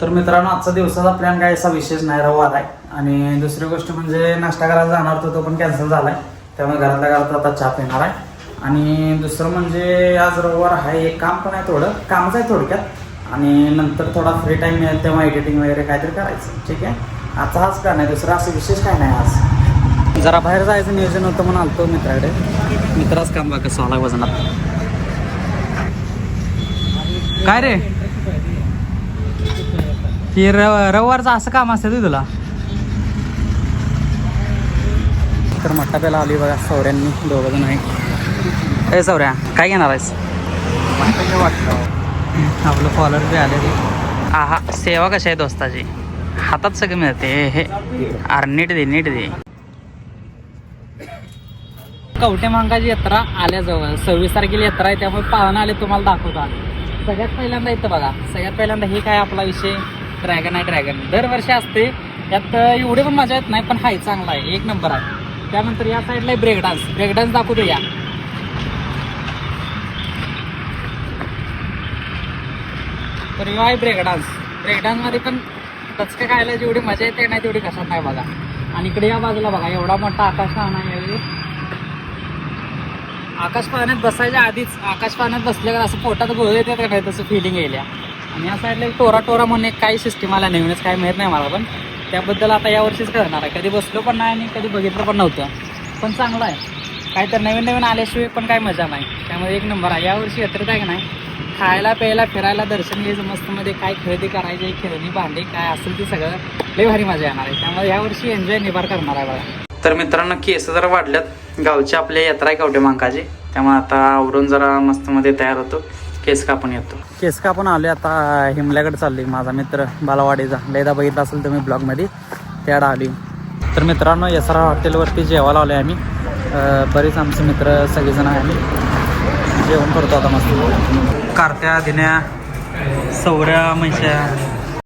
तर मित्रांनो आजचा दिवसाचा प्लॅन काय असा विशेष नाही रवाद आहे. आणि दुसरी गोष्ट म्हणजे नाश्ता करायला जाणार होतो तो पण कॅन्सल झाला आहे त्यामुळे घरातल्या घरात आता चहा पिणार आहे. आणि दुसरं म्हणजे आज रविवार आहे एक काम पण आहे थोडं कामच आहे थोडक्यात. आणि नंतर थोडा फ्री टाईम मिळेल तेव्हा एडिटिंग वगैरे काहीतरी करायचं. ठीक आहे? आता हाच काय नाही दुसरं असं विशेष काय नाही आज. जरा बाहेर जायचं नियोजन होतं म्हणून आलतो मित्राकडे. मित्राच काम बघा कसं आला वजनात. काय रे? की रव रविवारचं असं काम असतं ते तुला? तर मट्टा पेला आली बघा सौऱ्यांनी दोघं जण आहे ए सौऱ्या काय घेणार आहेस? आपलं फॉलोअर बी आले ते. आहा. सेवा कशी आहे दोस्ताची? हातात सगळं मिळते हे अरे नीट दे नीट दे. कवटे मांगाची यात्रा आल्याजवळ सव्वीस तारखेला यात्रा आहे त्यामुळे पाहुणा आले तुम्हाला दाखवता सगळ्यात पहिल्यांदा इथं बघा. सगळ्यात पहिल्यांदा हे काय आपला विषय? ड्रॅगन आहे ड्रॅगन दरवर्षी असते. यात एवढे पण मजा येत नाही पण हाय चांगला आहे. एक नंबर आहे. त्यानंतर या साईडला आहे ब्रेक डान्स ब्रेक डान्स दाखवतो या. तर यो आहे ब्रेक डान्स ब्रेक डान्समध्ये पण टचका खायला जेवढी मजा येते नाही तेवढी कशात नाही बघा. आणि इकडे या बाजूला बघा एवढा मोठा आकाश आहे. आकाश पाहण्यात बसायच्या आधीच आकाश पाहण्यात बसल्या असं पोटात गोळ येतात का नाही तसं फिलिंग येईल आणि या साईडला एक टोरा टोरा म्हणून एक काही सिस्टीम आला नवीनच काय माहीत नाही मला पण. त्याबद्दल आता यावर्षीच करणार आहे. कधी बसलो पण नाही आणि कधी बघितलं पण नव्हतं. पण चांगलं आहे. काय तर नवीन नवीन आल्याशिवाय पण काय मजा नाही. त्यामुळे एक नंबर आहे. यावर्षी यात्रेत आहे का नाही? खायला प्यायला फिरायला दर्शन घ्यायचं मस्तमध्ये. काय खरेदी करायची खेळणी भांडी काय असेल ते सगळं लय भारी मजा येणार आहे. त्यामुळे यावर्षी एन्जॉय निभार करणार आहे बघा. तर मित्रांनो केस जरा वाढल्यात. गावची आपल्या यात्रा आहे कवटे मांकाची त्यामुळे आता आवरून जरा मस्तमध्ये तयार होतो. केस कापून येतो. केस कापून आले आता हिमल्याकडे चालली माझा मित्र बालावाडीचा. लयदा बघितला असेल तुम्ही ब्लॉगमध्ये त्याड आली तर मित्रांनो यसरा हॉटेलवरती जेवायला आलो आम्ही. अं, बरेच आमचे मित्र सगळेजण आहे आम्ही. जेवण करतो आता मस्त. कारत्या दिन्या सौऱ्या म्हैश्या.